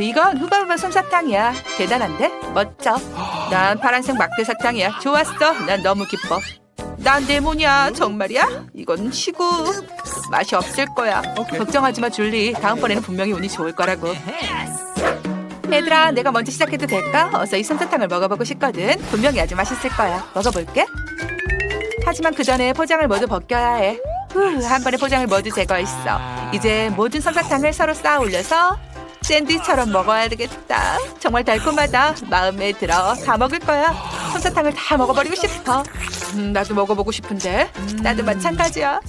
이건 후바후바 솜사탕이야. 대단한데? 멋져. 난 파란색 막대 사탕이야. 좋았어. 난 너무 기뻐. 난 레몬이야. 정말이야? 이건 시구. 맛이 없을 거야. 걱정하지 마, 줄리. 다음번에는 분명히 운이 좋을 거라고. 얘들아, 내가 먼저 시작해도 될까? 어서 이 솜사탕을 먹어보고 싶거든. 분명히 아주 맛있을 거야. 먹어볼게. 하지만 그 전에 포장을 모두 벗겨야 해. 후, 한 번에 포장을 모두 제거했어. 이제 모든 솜사탕을 서로 쌓아 올려서 샌드위처럼 먹어야 되겠다. 정말 달콤하다. 마음에 들어. 다 먹을 거야. 솜사탕을 다 먹어버리고 싶어. 음, 나도 먹어보고 싶은데. 나도 마찬가지야.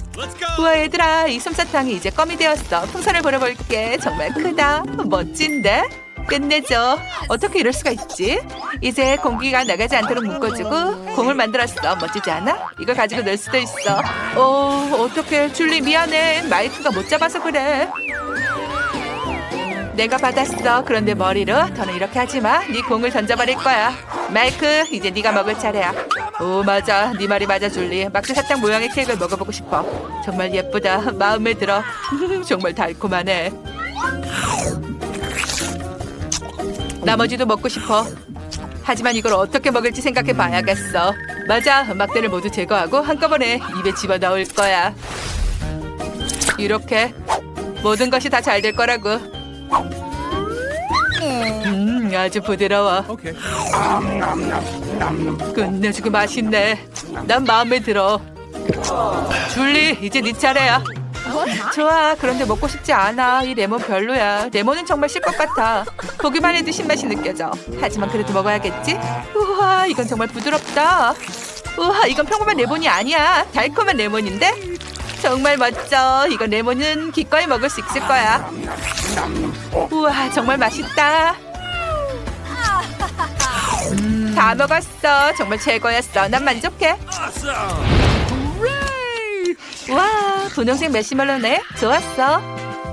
우와 얘들아, 이 솜사탕이 이제 껌이 되었어. 풍선을 불어볼게. 정말 크다. 멋진데? 끝내줘. 어떻게 이럴 수가 있지? 이제 공기가 나가지 않도록 묶어주고 공을 만들었어. 멋지지 않아? 이걸 가지고 놀 수도 있어. 어, 어떡해. 줄리 미안해. 마이크가 못 잡아서 그래. 내가 받았어. 그런데 머리로 더는 이렇게 하지 마. 네 공을 던져버릴 거야. 마이크, 이제 네가 먹을 차례야. 오 맞아. 네 말이 맞아, 줄리. 막대 사탕 모양의 케이크를 먹어보고 싶어. 정말 예쁘다. 마음에 들어. 정말 달콤하네. 나머지도 먹고 싶어. 하지만 이걸 어떻게 먹을지 생각해 봐야겠어. 맞아. 막대를 모두 제거하고 한꺼번에 입에 집어 넣을 거야. 이렇게 모든 것이 다 잘 될 거라고. 음, 아주 부드러워. 끝내주고 맛있네. 난 마음에 들어. 줄리, 이제 네 차례야. 좋아. 그런데 먹고 싶지 않아. 이 레몬 별로야. 레몬은 정말 실것 같아. 보기만 해도 신맛이 느껴져. 하지만 그래도 먹어야겠지? 우와, 이건 정말 부드럽다. 우와, 이건 평범한 레몬이 아니야. 달콤한 레몬인데? 정말 멋져. 이건 레몬은 기꺼이 먹을 수 있을 거야. 우와, 정말 맛있다. 음, 다 먹었어. 정말 최고였어. 난 만족해. 와, 분홍색 메시멀로네. 좋았어.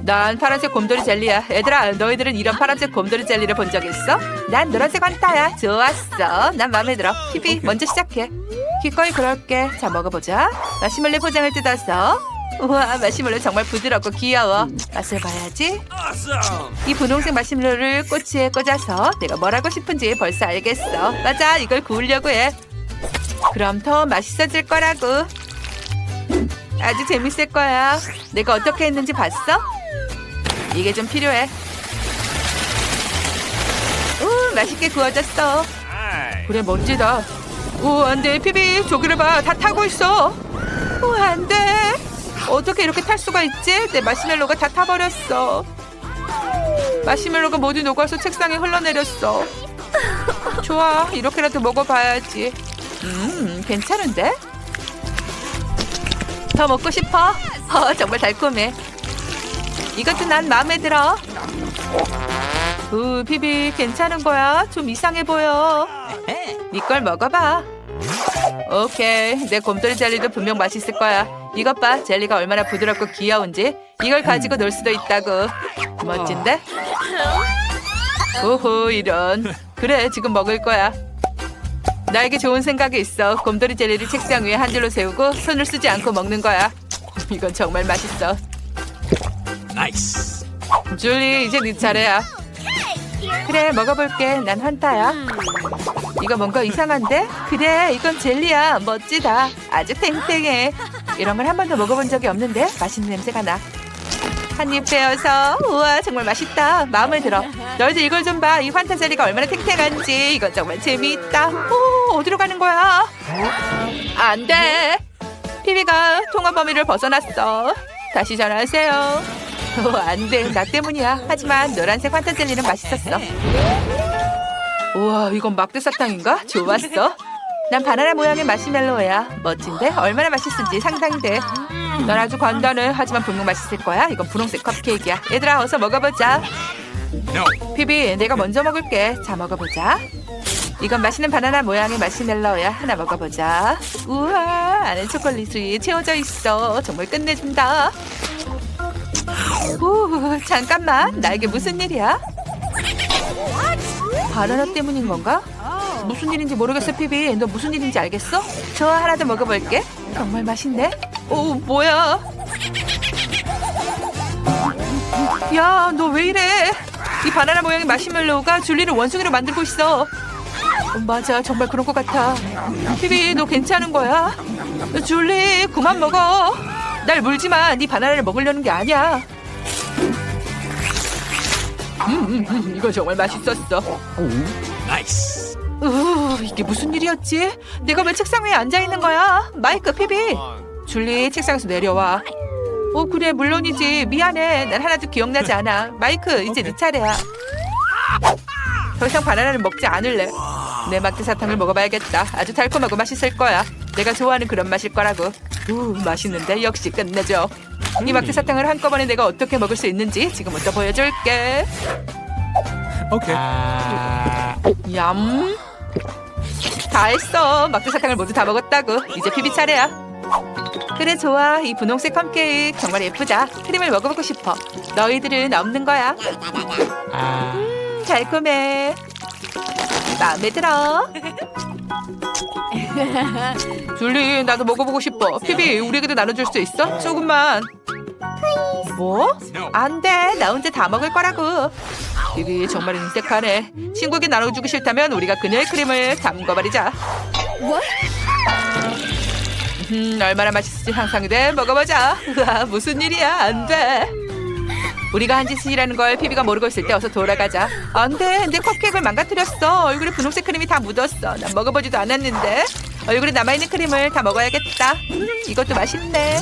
난 파란색 곰돌이 젤리야. 얘들아, 너희들은 이런 파란색 곰돌이 젤리를 본 적 있어? 난 노란색 환타야. 좋았어. 난 마음에 들어. 피비, 먼저 시작해. 기꺼이 그럴게. 자, 먹어보자. 마시멜로 포장을 뜯어서. 우와, 마시멜로 정말 부드럽고 귀여워. 맛을 봐야지. 이 분홍색 마시멜로를 꼬치에 꽂아서 내가 뭘 하고 싶은지 벌써 알겠어. 맞아, 이걸 구우려고 해. 그럼 더 맛있어질 거라고. 아주 재밌을 거야. 내가 어떻게 했는지 봤어? 이게 좀 필요해. 우, 맛있게 구워졌어. 그래, 멋지다. 오, 안 돼. 피비, 저기를 봐. 다 타고 있어. 오, 안 돼. 어떻게 이렇게 탈 수가 있지? 내 마시멜로가 다 타버렸어. 마시멜로가 모두 녹아서 책상에 흘러내렸어. 좋아, 이렇게라도 먹어봐야지. 음, 괜찮은데? 더 먹고 싶어? 어, 정말 달콤해. 이것도 난 마음에 들어. 우, 피비, 괜찮은 거야? 좀 이상해 보여. 네걸 먹어봐. 오케이, 내 곰돌이 젤리도 분명 맛있을 거야. 이것 봐, 젤리가 얼마나 부드럽고 귀여운지. 이걸 가지고 놀 수도 있다고. 멋진데? 오호, 이런. 그래, 지금 먹을 거야. 나에게 좋은 생각이 있어. 곰돌이 젤리를 책상 위에 한 줄로 세우고 손을 쓰지 않고 먹는 거야. 이건 정말 맛있어. Nice. 줄리, 이제 네 차례야. 그래, 먹어볼게. 난 환타야. 이거 뭔가 이상한데? 그래, 이건 젤리야. 멋지다. 아주 탱탱해. 이런 걸 한 번도 먹어본 적이 없는데 맛있는 냄새가 나. 한 입 베어서 우와 정말 맛있다. 마음에 들어. 너희들 이걸 좀 봐. 이 환타 젤리가 얼마나 탱탱한지. 이건 정말 재미있다. 오, 어디로 가는 거야? 안 돼. 피비가 통화 범위를 벗어났어. 다시 전화하세요. 오, 안 돼. 나 때문이야. 하지만 노란색 환타 젤리는 맛있었어. 우와, 이건 막대 사탕인가? 좋았어. 난 바나나 모양의 마시멜로야. 멋진데? 얼마나 맛있을지 상상돼. 넌 아주 간단해. 하지만 분명 맛있을 거야. 이건 분홍색 컵케이크야. 얘들아, 어서 먹어보자. 피비, 내가 먼저 먹을게. 자, 먹어보자. 이건 맛있는 바나나 모양의 마시멜로야. 하나 먹어보자. 우와, 안에 초콜릿이 채워져 있어. 정말 끝내준다. 오, 잠깐만. 나에게 무슨 일이야? 바나나 때문인 건가? 무슨 일인지 모르겠어, 피비. 너 무슨 일인지 알겠어? 저 하나 더 먹어볼게. 정말 맛있네. 오, 뭐야? 야, 너 왜 이래? 이 바나나 모양의 마시멜로우가 줄리를 원숭이로 만들고 있어. 어, 맞아, 정말 그런 것 같아. 피비, 너 괜찮은 거야? 줄리, 그만 먹어. 날 물지 마. 네 바나나를 먹으려는 게 아니야. 음, 음, 음, 이거 정말 맛있었어. Nice. 우, 이게 무슨 일이었지? 내가 왜 책상 위에 앉아 있는 거야? 마이크, 피비. 줄리, 책상에서 내려와. 어, 그래, 물론이지. 미안해. 난 하나도 기억나지 않아. 마이크, 이제 네 차례야. 더 이상 바나나를 먹지 않을래. 내 마트 사탕을 먹어봐야겠다. 아주 달콤하고 맛있을 거야. 내가 좋아하는 그런 맛일 거라고. 우, 맛있는데 역시 끝내줘. 이 마트 사탕을 한꺼번에 내가 어떻게 먹을 수 있는지 지금부터 보여줄게. Okay. 얌. 다 했어. 막대 사탕을 모두 다 먹었다고. 이제 피비 차례야. 그래 좋아. 이 분홍색 컵케이크 정말 예쁘다. 크림을 먹어보고 싶어. 너희들은 없는 거야. 음, 달콤해. 마음에 들어. 줄리 나도 먹어보고 싶어. 피비 우리에게도 나눠줄 수 있어? 조금만. 뭐? 안 돼. 나 혼자 다 먹을 거라고. 비비 정말 인색하네. 친구에게 나눠주기 싫다면 우리가 그녀의 크림을 담궈버리자. 음, 얼마나 맛있을지 상상이 돼. 먹어보자. 우와, 무슨 일이야? 안 돼. 우리가 한 짓이라는 걸 피비가 모르고 있을 때 어서 돌아가자. 안 돼. 내 컵케이크를 망가뜨렸어. 얼굴에 분홍색 크림이 다 묻었어. 난 먹어보지도 않았는데. 얼굴에 남아있는 크림을 다 먹어야겠다. 음, 이것도 맛있네.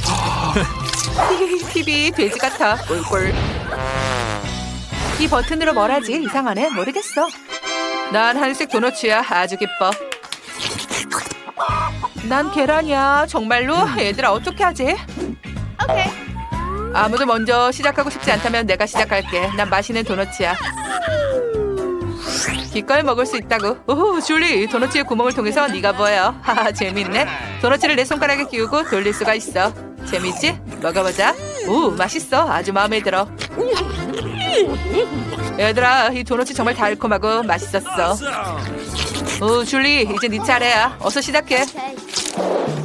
피비 돼지 같아. 꿀꿀. 이 버튼으로 뭘 하지? 이상하네. 모르겠어. 난 한색 도너츠야. 아주 기뻐. 난 계란이야. 정말로? 얘들아 어떻게 하지? 아무도 먼저 시작하고 싶지 않다면 내가 시작할게. 난 맛있는 도너츠야. 기꺼이 먹을 수 있다고. 오, 줄리, 도너츠의 구멍을 통해서 네가 보여. 하하, 재밌네. 도너츠를 내 손가락에 끼우고 돌릴 수가 있어. 재밌지? 먹어보자. 오, 맛있어. 아주 마음에 들어. 얘들아, 이 도너츠 정말 달콤하고 맛있었어. 오, 줄리, 이제 네 차례야. 어서 시작해.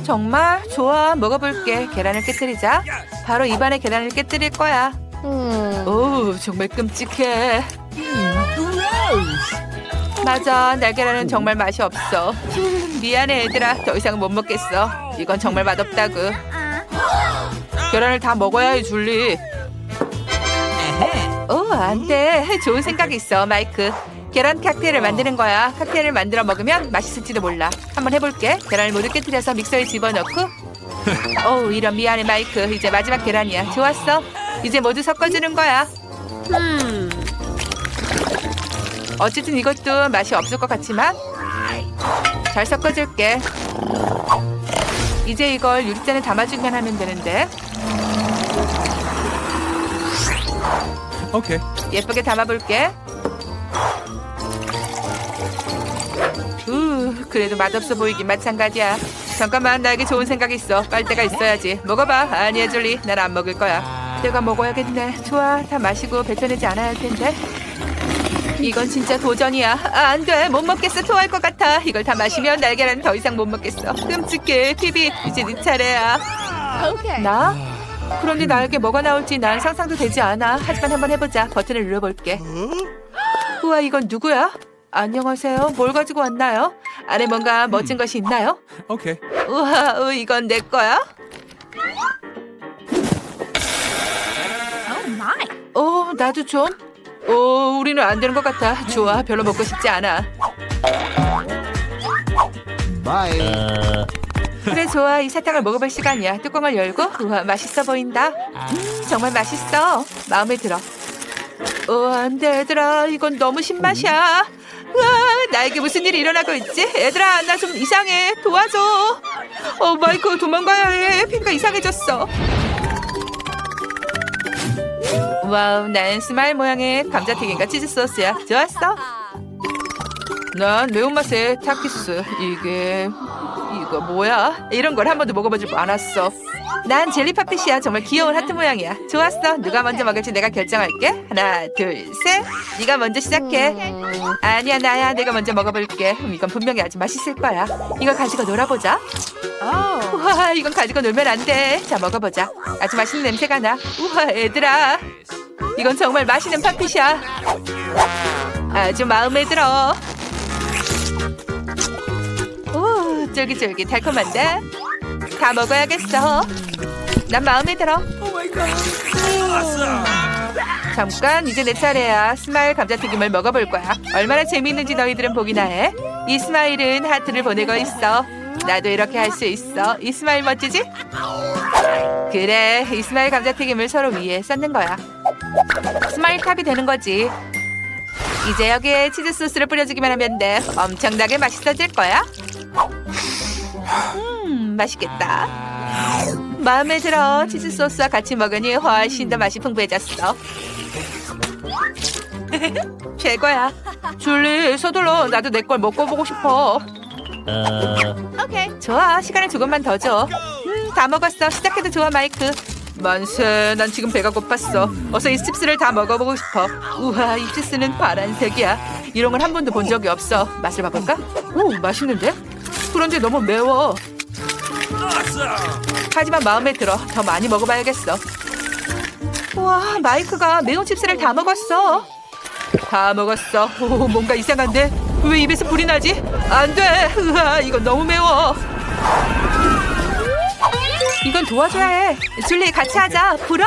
정말 좋아. 먹어볼게. 계란을 깨뜨리자. 바로 입안에 계란을 깨뜨릴 거야. 오, 정말 끔찍해. 맞아, 날계란은 정말 맛이 없어. 미안해, 얘들아. 더 이상 못 먹겠어. 이건 정말 맛없다고. 계란을 다 먹어야 해, 줄리. 오, 안 돼. 좋은 생각이 있어, 마이크. 계란 칵테일을 만드는 거야. 칵테일을 만들어 먹으면 맛있을지도 몰라. 한번 해볼게. 계란을 모두 깨뜨려서 믹서에 집어넣고. 오, 이런 미안해, 마이크. 이제 마지막 계란이야. 좋았어. 이제 모두 섞어주는 거야. 어쨌든 이것도 맛이 없을 것 같지만 잘 섞어줄게. 이제 이걸 유리잔에 담아주기만 하면 되는데 Okay. 예쁘게 담아볼게. 그래도 맛없어 보이긴 마찬가지야. 잠깐만, 나에게 좋은 생각이 있어. 빨대가 있어야지. 먹어봐. 아니야, 줄리. 난 안 먹을 거야. 내가 먹어야겠네. 좋아, 다 마시고 뱉어내지 않아야 할 텐데. 이건 진짜 도전이야. 아, 안 돼. 못 먹겠어. 토할 것 같아. 이걸 다 마시면 날계란 더 이상 못 먹겠어. 끔찍해. 피비, 이제 네 차례야. 나? 그런데 나에게 뭐가 나올지 난 상상도 되지 않아. 하지만 한번 해보자. 버튼을 눌러볼게. 우와, 이건 누구야? 안녕하세요. 뭘 가지고 왔나요? 안에 뭔가 멋진 것이 있나요? Okay. 우와, 어, 이건 내 거야? 어, 나도 좀. 오, 우리는 안 되는 것 같아. 좋아, 별로 먹고 싶지 않아. Bye. 그래, 좋아. 이 사탕을 먹어볼 시간이야. 뚜껑을 열고, 우와, 맛있어 보인다. 정말 맛있어. 마음에 들어. 어, 안 돼, 얘들아. 이건 너무 신맛이야. 우와, 나에게 무슨 일이 일어나고 있지? 얘들아, 나 좀 이상해. 도와줘. 어, 마이크, 도망가야 해. 피가 이상해졌어. 와우, 난 스마일 모양의 감자튀김과 치즈 소스야. 좋았어. 난 매운맛의 타키스. 이게 이거 뭐야? 이런 걸 한 번도 먹어보지 않았어. 난 젤리 팝핏이야. 정말 귀여운 하트 모양이야. 좋았어. 누가 먼저 먹을지 내가 결정할게. 하나, 둘, 셋. 네가 먼저 시작해. 아니야, 나야. 내가 먼저 먹어볼게. 음, 이건 분명히 아주 맛있을 거야. 이걸 가지고 놀아보자. 우와, 이건 가지고 놀면 안 돼. 자, 먹어보자. 아주 맛있는 냄새가 나. 우와, 얘들아. 이건 정말 맛있는 팥빛이야. 아주 마음에 들어. 쫄깃쫄깃 달콤한데? 다 먹어야겠어. 난 마음에 들어. 잠깐 이제 내 차례야. 스마일 감자튀김을 먹어볼 거야. 얼마나 재미있는지 너희들은 보기나 해. 이 스마일은 하트를 보내고 있어. 나도 이렇게 할 수 있어. 이 스마일 멋지지? 그래, 이 스마일 감자튀김을 서로 위에 쌓는 거야. 스마일 탑이 되는 거지. 이제 여기에 치즈 소스를 뿌려주기만 하면 돼. 엄청나게 맛있어질 거야. 음, 맛있겠다. 마음에 들어. 치즈 소스와 같이 먹으니 훨씬 더 맛이 풍부해졌어. 최고야. 줄리, 서둘러. 나도 내 걸 먹고 보고 싶어. 오케이. 좋아. 시간을 조금만 더 줘. 음, 다 먹었어. 시작해도 좋아, 마이크. 만세. 난 지금 배가 고팠어. 어서 이 칩스를 다 먹어보고 싶어. 우와, 이 칩스는 파란색이야. 이런 걸 한 번도 본 적이 없어. 맛을 봐볼까? 오, 맛있는데? 그런데 너무 매워. 하지만 마음에 들어. 더 많이 먹어봐야겠어. 와, 마이크가 매운 칩스를 다 먹었어. 다 먹었어. 오, 뭔가 이상한데? 왜 입에서 불이 나지? 안 돼. 으아, 이건 너무 매워. 이건 도와줘야 해. 줄리 같이 하자. 불어.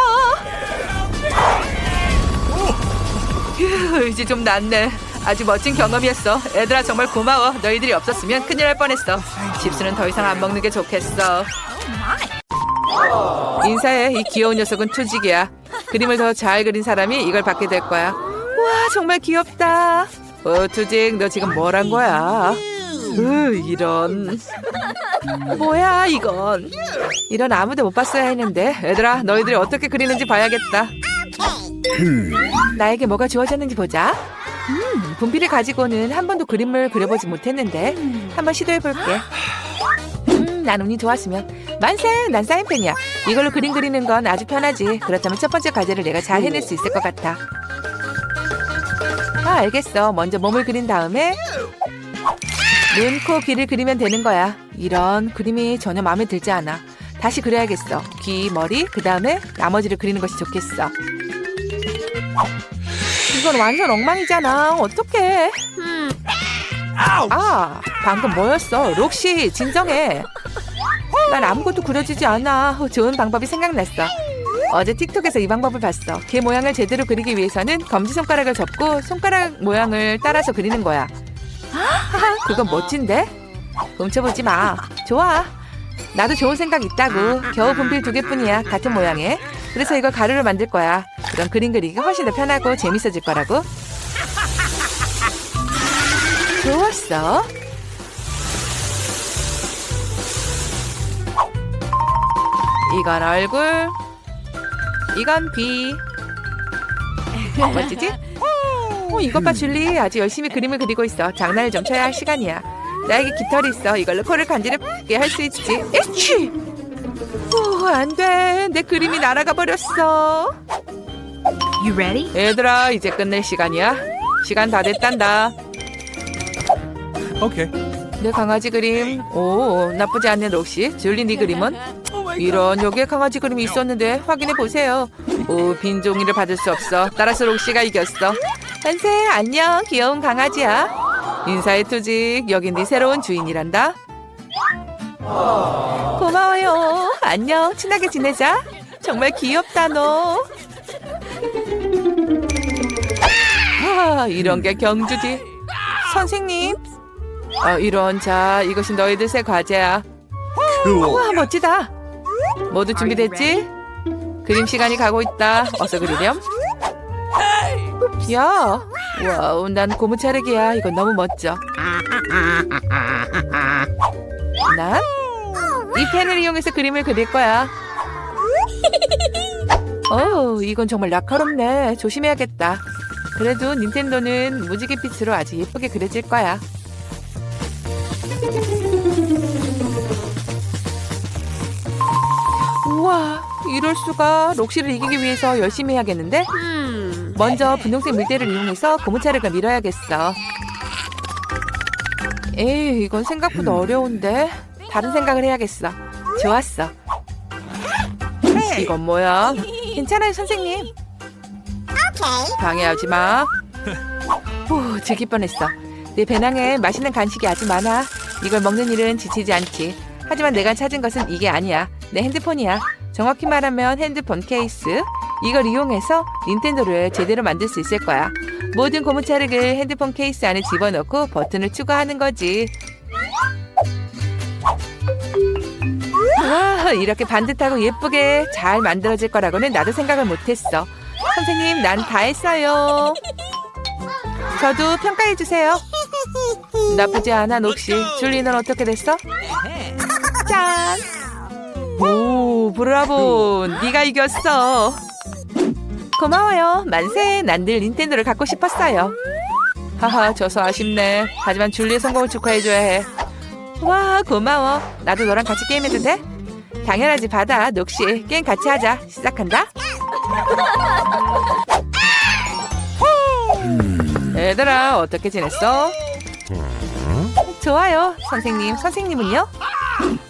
휴, 이제 좀 낫네. 아주 멋진 경험이었어. 얘들아 정말 고마워. 너희들이 없었으면 큰일 날 뻔했어. 칩스는 더 이상 안 먹는 게 좋겠어. 인사해. 이 귀여운 녀석은 투직이야. 그림을 더 잘 그린 사람이 이걸 받게 될 거야. 와 정말 귀엽다. 어 투직 너 지금 뭘 한 거야? 으 이런. 뭐야 이건. 이런 아무도 못 봤어야 했는데. 얘들아 너희들이 어떻게 그리는지 봐야겠다. 나에게 뭐가 주어졌는지 보자. 음, 분필을 가지고는 한 번도 그림을 그려보지 못했는데 한번 시도해볼게. 음, 난 운이 좋았으면 만세! 난 사인펜이야. 이걸로 그림 그리는 건 아주 편하지. 그렇다면 첫 번째 과제를 내가 잘 해낼 수 있을 것 같아. 아, 알겠어. 먼저 몸을 그린 다음에 눈, 코, 귀를 그리면 되는 거야. 이런 그림이 전혀 마음에 들지 않아. 다시 그려야겠어. 귀, 머리, 그 다음에 나머지를 그리는 것이 좋겠어. 이건 완전 엉망이잖아. 어떡해. 아, 방금 뭐였어? 록시, 진정해. 난 아무것도 그려지지 않아. 좋은 방법이 생각났어. 어제 틱톡에서 이 방법을 봤어. 개 모양을 제대로 그리기 위해서는 검지 손가락을 접고 손가락 모양을 따라서 그리는 거야. 하하, 그건 멋진데? 훔쳐보지 마. 좋아. 나도 좋은 생각 있다고. 겨우 분필 두 개뿐이야. 같은 모양에. 그래서 이걸 가루로 만들 거야. 그럼 그림 그리기가 훨씬 더 편하고 재밌어질 거라고. 좋았어. 이건 얼굴. 이건 귀. 멋지지? 어, 이것 봐, 줄리. 아주 열심히 그림을 그리고 있어. 장난을 좀 쳐야 할 시간이야. 나에게 깃털이 있어. 이걸로 코를 간지럽게 할 수 있지. 에취! 오, 안 돼. 내 그림이 날아가 버렸어. You ready? 얘들아, 이제 끝낼 시간이야. 시간 다 됐단다. Okay. 내 강아지 그림. 오, 나쁘지 않네, 록시. 줄리 네 그림은? 이런 여기에 강아지 그림이 있었는데 확인해 보세요. 오, 빈 종이를 받을 수 없어. 따라서 록시가 이겼어. 한세, 안녕. 귀여운 강아지야. 인사해 투직. 여긴 네 새로운 주인이란다. 고마워요. 안녕. 친하게 지내자. 정말 귀엽다 너. 아, 이런 게 경주지. 선생님. 어, 이런 자, 이것이 너희들 새 과제야. 우와, 멋지다. 모두 준비됐지? 그림 시간이 가고 있다. 어서 그리렴. 야, 와우, 난 고무 차르기야. 이건 너무 멋져. 난 이 펜을 이용해서 그림을 그릴 거야. 어, 이건 정말 날카롭네. 조심해야겠다. 그래도 닌텐도는 무지개 빛으로 아주 예쁘게 그려질 거야. 우와, 이럴 수가. 록시를 이기기 위해서 열심히 해야겠는데? 먼저 분홍색 물대를 이용해서 고무차를 밀어야겠어. 에이, 이건 생각보다 어려운데. 다른 생각을 해야겠어. 좋았어. 이건 뭐야? 괜찮아요, 선생님. 방해하지 마. 후, 즐길 뻔했어. 내 배낭에 맛있는 간식이 아주 많아. 이걸 먹는 일은 지치지 않지. 하지만 내가 찾은 것은 이게 아니야. 내 핸드폰이야. 정확히 말하면 핸드폰 케이스. 이걸 이용해서 닌텐도를 제대로 만들 수 있을 거야. 모든 고무차력을 핸드폰 케이스 안에 집어넣고 버튼을 추가하는 거지. 와, 이렇게 반듯하고 예쁘게 잘 만들어질 거라고는 나도 생각을 못했어. 선생님, 난 다 했어요. 저도 평가해 주세요. 나쁘지 않아, 녹시. 줄리는 어떻게 됐어? 짠! 오, 브라보. 네가 이겼어. 고마워요. 만세. 난 늘 닌텐도를 갖고 싶었어요. 하하, 져서 아쉽네. 하지만 줄리의 성공을 축하해줘야 해. 와, 고마워. 나도 너랑 같이 게임해도 돼? 당연하지, 받아. 녹시. 게임 같이 하자. 시작한다. 얘들아, 어떻게 지냈어? 좋아요. 선생님, 선생님은요?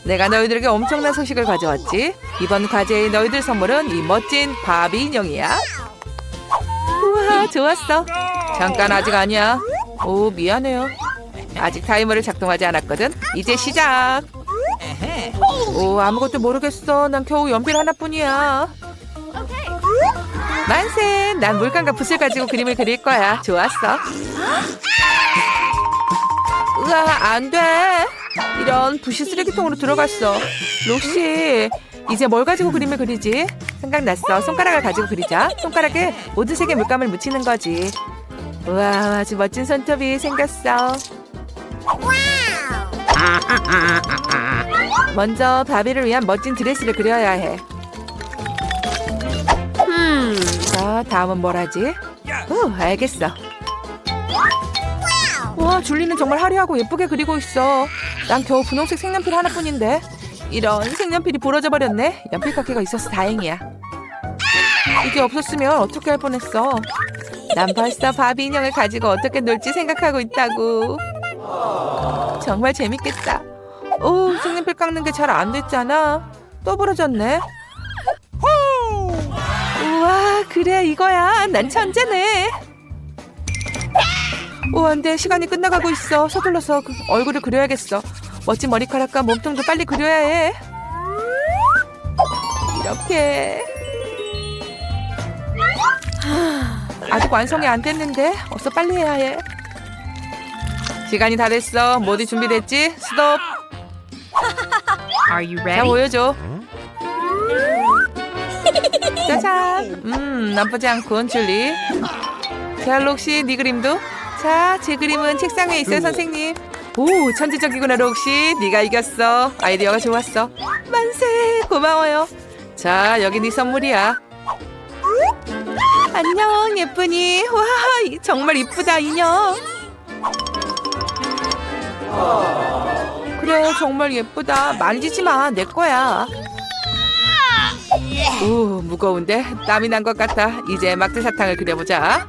내가 너희들에게 엄청난 소식을 가져왔지. 이번 과제의 너희들 선물은 이 멋진 바비 인형이야. 우와, 좋았어. 잠깐 아직 아니야. 오, 미안해요. 아직 타이머를 작동하지 않았거든. 이제 시작. 오, 아무것도 모르겠어. 난 겨우 연필 하나뿐이야. 만세! 난 물감과 붓을 가지고 그림을 그릴 거야. 좋았어. 으아, 안 돼. 이런 붓이 쓰레기통으로 들어갔어. 록시, 이제 뭘 가지고 그림을 그리지? 생각났어. 손가락을 가지고 그리자. 손가락에 모든 색의 물감을 묻히는 거지. 우와, 아주 멋진 손톱이 생겼어. 먼저 바비를 위한 멋진 드레스를 그려야 해. 자, 다음은 뭘 하지? 오, 알겠어. 와, 줄리는 정말 화려하고 예쁘게 그리고 있어. 난 겨우 분홍색 색연필 하나뿐인데. 이런 색연필이 부러져 버렸네. 연필 깎이가 있어서 다행이야. 이게 없었으면 어떻게 할 뻔했어. 난 벌써 바비 인형을 가지고 어떻게 놀지 생각하고 있다고. 정말 재밌겠다. 오, 색연필 깎는 게 잘 안 됐잖아. 또 부러졌네. 우와, 그래 이거야. 난 천재네. 오, 안 돼. 시간이 끝나가고 있어. 서둘러서 그 얼굴을 그려야겠어. 멋진 머리카락과 몸통도 빨리 그려야 해. 이렇게. 하, 아직 완성이 안 됐는데 어서 빨리 해야 해. 시간이 다 됐어. 모두 준비됐지? 스톱. Are you 자 ready? 보여줘. 짜잔. 음 나쁘지 않군 줄리. 자 록시 네 그림도. 자 제 그림은 책상 위에 있어요 선생님. 오 천재적이구나 록시. 네가 이겼어. 아이디어가 좋았어. 만세 고마워요. 자 여기 네 선물이야. 안녕 예쁘니. 와 이- 정말 이쁘다 인형. 그래 정말 예쁘다. 만지지 마. 내 거야. 오 무거운데 땀이 난 것 같아. 이제 막대 사탕을 그려보자.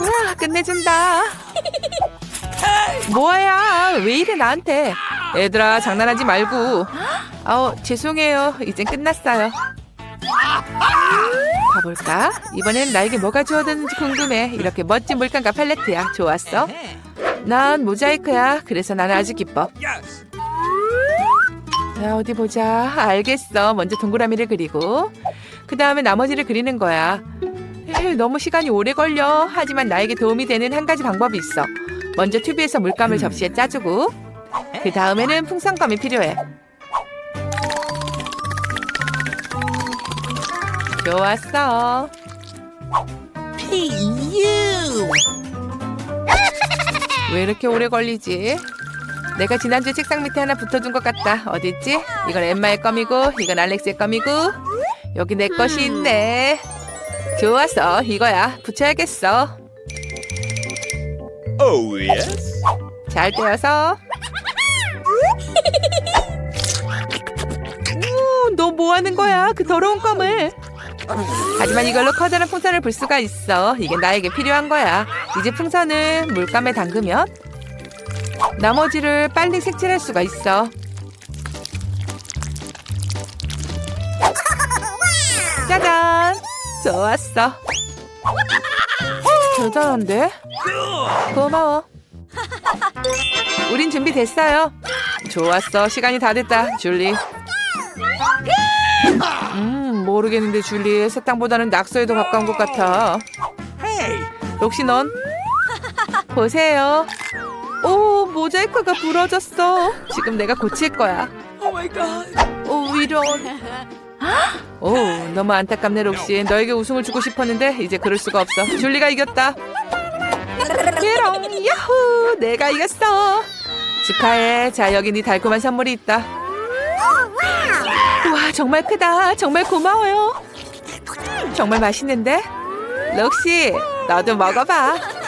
와 끝내준다. 뭐야 왜 이래 나한테? 얘들아 장난하지 말고. 아우 죄송해요. 이젠 끝났어요. 가볼까? 이번엔 나에게 뭐가 주어졌는지 궁금해. 이렇게 멋진 물감과 팔레트야. 좋았어. 난 모자이크야. 그래서 나는 아주 기뻐. Yes. 자 어디 보자. 알겠어. 먼저 동그라미를 그리고. 그 다음에 나머지를 그리는 거야. 에휴, 너무 시간이 오래 걸려. 하지만 나에게 도움이 되는 한 가지 방법이 있어. 먼저 튜브에서 물감을 접시에 짜주고 그 다음에는 풍선감이 필요해. 좋았어 왜 이렇게 오래 걸리지? 내가 지난주 책상 밑에 하나 붙어둔 것 같다. 어딨지? 이건 엠마의 껌이고, 이건 알렉스의 껌이고, 여기 내 것이 있네. 좋았어. 이거야. 붙여야겠어. Oh yes. 잘 떼어서. 우, 너뭐 하는 거야? 그 더러운 껌을. 하지만 이걸로 커다란 풍선을 불 수가 있어. 이게 나에게 필요한 거야. 이제 풍선을 물감에 담그면 나머지를 빨리 색칠할 수가 있어. 좋았어. 대단한데? 고마워. 우린 준비됐어요. 좋았어. 시간이 다 됐다, 줄리. 음, 모르겠는데 줄리 사탕보다는 낙서에 더 가까운 것 같아. 록시 넌? 보세요. 오, 모자이크가 부러졌어. 지금 내가 고칠 거야. 오, 이런. 오, 너무 안타깝네, 록시. 너에게 우승을 주고 싶었는데 이제 그럴 수가 없어. 줄리가 이겼다. 메롱, 야호! 내가 이겼어. 축하해. 자, 여기 네 달콤한 선물이 있다. 와, 정말 크다. 정말 고마워요. 정말 맛있는데? 록시, 너도 먹어봐.